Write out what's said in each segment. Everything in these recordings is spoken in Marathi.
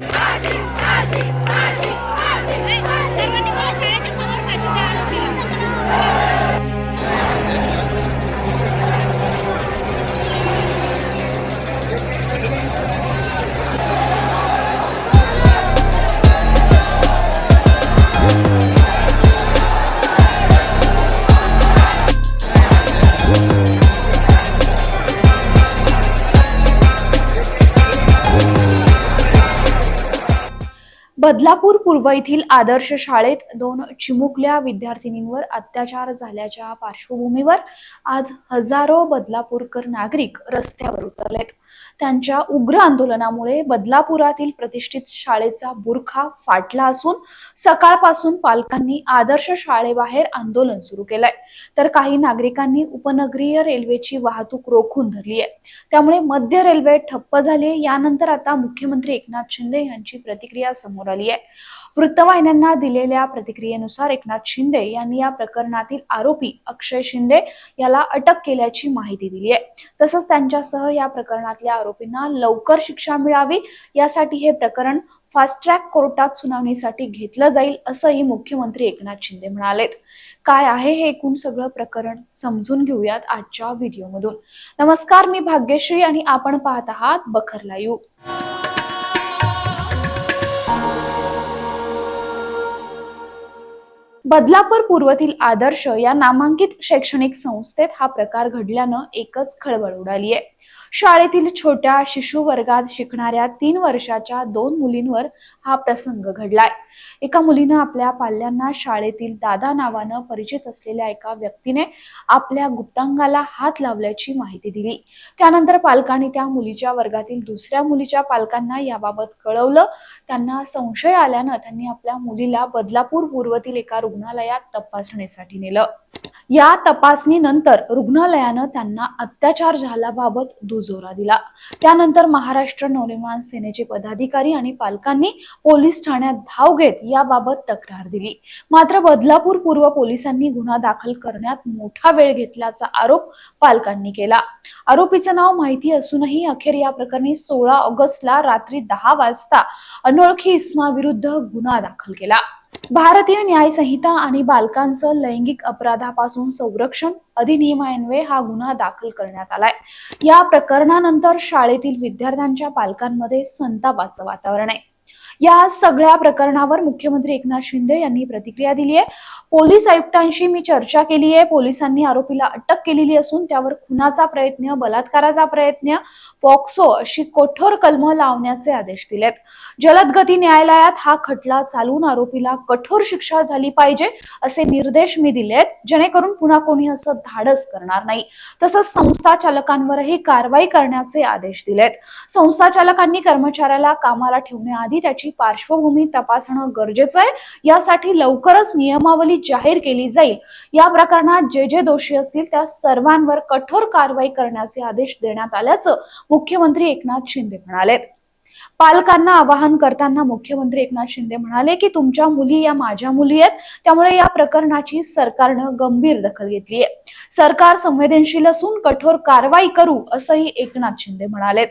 Magic, magic, magic. बदलापूर पूर्व येथील आदर्श शाळेत दोन चिमुकल्या विद्यार्थिनींवर अत्याचार झाल्याच्या पार्श्वभूमीवर आज हजारो बदलापूरकर नागरिक रस्त्यावर उतरलेत. त्यांच्या उग्र आंदोलनामुळे बदलापुरातील प्रतिष्ठित शाळेचा बुरखा फाटला असून सकाळपासून पालकांनी आदर्श शाळेबाहेर आंदोलन सुरू केलंय. तर काही नागरिकांनी उपनगरीय रेल्वेची वाहतूक रोखून धरली आहे. त्यामुळे मध्य रेल्वे ठप्प झाली यानंतर आता मुख्यमंत्री एकनाथ शिंदे यांची प्रतिक्रिया समोर आली आहे. वृत्तवाहिन्यांना दिलेल्या प्रतिक्रियेनुसार एकनाथ शिंदे यांनी या प्रकरणातील आरोपी अक्षय शिंदे याला अटक केल्याची माहिती दिली आहे. तसंच त्यांच्यासह या प्रकरणातल्या आरोपींना लवकर शिक्षा मिळावी यासाठी हे प्रकरण फास्ट ट्रॅक कोर्टात सुनावणीसाठी घेतलं जाईल असंही मुख्यमंत्री एकनाथ शिंदे म्हणालेत. काय आहे हे एकूण सगळं प्रकरण? समजून घेऊयात आजच्या व्हिडिओमधून. नमस्कार मी भाग्यश्री आणि आपण पाहत आहात बखरला यू बदलापूर पूर्वतील आदर्श या नामांकित शैक्षणिक संस्थेत हा प्रकार घडल्यानं एकच खळबळ उडाली आहे शाळेतील छोट्या शिशु वर्गात शिकणाऱ्या तीन वर्षाच्या दोन मुलींवर हा प्रसंग घडलाय. एका मुलीनं आपल्या पाल्यांना शाळेतील दादा नावानं परिचित असलेल्या एका व्यक्तीने आपल्या गुप्तांगाला हात लावल्याची माहिती दिली. त्यानंतर पालकांनी त्या मुलीच्या वर्गातील दुसऱ्या मुलीच्या पालकांना याबाबत कळवलं. त्यांना संशय आल्यानं त्यांनी आपल्या मुलीला बदलापूर पूर्वतील एका रुग्ण रुग्णालयात तपासणीसाठी नेलं. या तपासणीनंतर रुग्णालयानं त्यांना अत्याचार झाल्याबाबत दुजोरा दिला. त्यानंतर महाराष्ट्र नवनिर्माण सेनेचे पदाधिकारी आणि पालकांनी पोलीस ठाण्यात धाव घेत याबाबत तक्रार दिली. मात्र बदलापूर पूर्व पोलिसांनी गुन्हा दाखल करण्यात मोठा वेळ घेतल्याचा आरोप पालकांनी केला. आरोपीचं नाव माहिती असूनही अखेर या प्रकरणी सोळा ऑगस्टला रात्री दहा वाजता अनोळखी इस्माविरुद्ध गुन्हा दाखल केला. भारतीय न्यायसंहिता आणि बालकांचं लैंगिक अपराधापासून संरक्षण अधिनियमान्वये हा गुन्हा दाखल करण्यात आलाय. या प्रकरणानंतर शाळेतील विद्यार्थ्यांच्या पालकांमध्ये संतापाचं वातावरण आहे. या सगळ्या प्रकरणावर मुख्यमंत्री एकनाथ शिंदे यांनी प्रतिक्रिया दिली आहे. पोलीस आयुक्तांशी मी चर्चा केली आहे. पोलिसांनी आरोपीला अटक केलेली असून त्यावर खुनाचा प्रयत्न बलात्काराचा प्रयत्न पॉक्सो अशी कठोर कलम लावण्याचे आदेश दिलेत. जलदगती न्यायालयात हा खटला चालून आरोपीला कठोर शिक्षा झाली पाहिजे असे निर्देश मी दिलेत जेणेकरून पुन्हा कोणी असं धाडस करणार नाही. तसंच संस्था चालकांवरही कारवाई करण्याचे आदेश दिलेत. संस्था चालकांनी कर्मचाऱ्याला कामाला ठेवण्याआधी त्याची पार्श्वभूमी तपासणं गरजेचं आहे. यासाठी लवकरच नियमावली जाहीर केली जाईल. या प्रकरणात जे जे दोषी असतील त्या सर्वांवर कठोर कारवाई करण्याचे आदेश देण्यात आल्याचं मुख्यमंत्री एकनाथ शिंदे म्हणालेत. पालकांना आवाहन करताना मुख्यमंत्री एकनाथ शिंदे म्हणाले की तुमच्या मुली या माझ्या मुली आहेत. त्यामुळे या प्रकरणाची सरकारनं गंभीर दखल घेतली आहे सरकार संवेदनशील असून कठोर कारवाई करू असंही एकनाथ शिंदे म्हणालेत.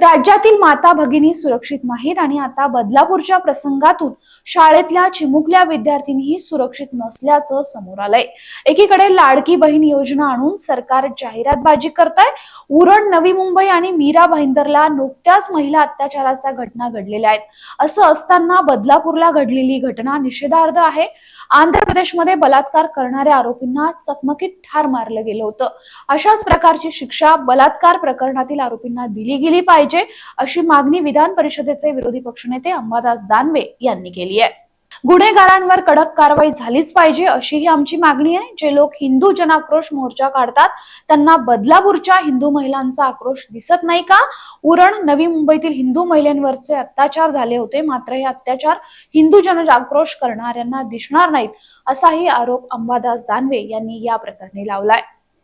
राज्यातील माता भगिनी सुरक्षित नाहीत आणि आता बदलापूरच्या प्रसंगातून शाळेतल्या चिमुकल्या विद्यार्थिनीही सुरक्षित नसल्याचं समोर आलंय. एकीकडे लाडकी बहीण योजना आणून सरकार जाहिरातबाजी करताय. उरण नवी मुंबई आणि मीरा भाईंदरला नुकत्याच महिला अत्याचाराच्या घटना घडलेल्या आहेत. असं असताना बदलापूरला घडलेली घटना निषेधार्ह आहे. आंध्र प्रदेशमध्ये बलात्कार करणाऱ्या आरोपींना चकमकीत ठार मारलं गेलं होतं. अशाच प्रकारची शिक्षा बलात्कार प्रकरणातील आरोपींना दिली गेली पाहिजे. म्हणजे अशी मागणी विधान परिषदेचे विरोधी पक्षनेते अंबादास दानवे यांनी केली आहे. गुन्हेगारांवर कडक कारवाई झालीच पाहिजे अशी ही आमची मागणी आहे. जे लोक हिंदू जनाक्रोश मोर्चा काढतात त्यांना बदलापूरच्या हिंदू महिलांचा आक्रोश दिसत नाही का? उरण नवी मुंबईतील हिंदू महिलांवरचे अत्याचार झाले होते मात्र हे अत्याचार हिंदू जनजाक्रोश करणाऱ्यांना दिसणार नाहीत असाही आरोप अंबादास दानवे यांनी या प्रकरणी लावलाय.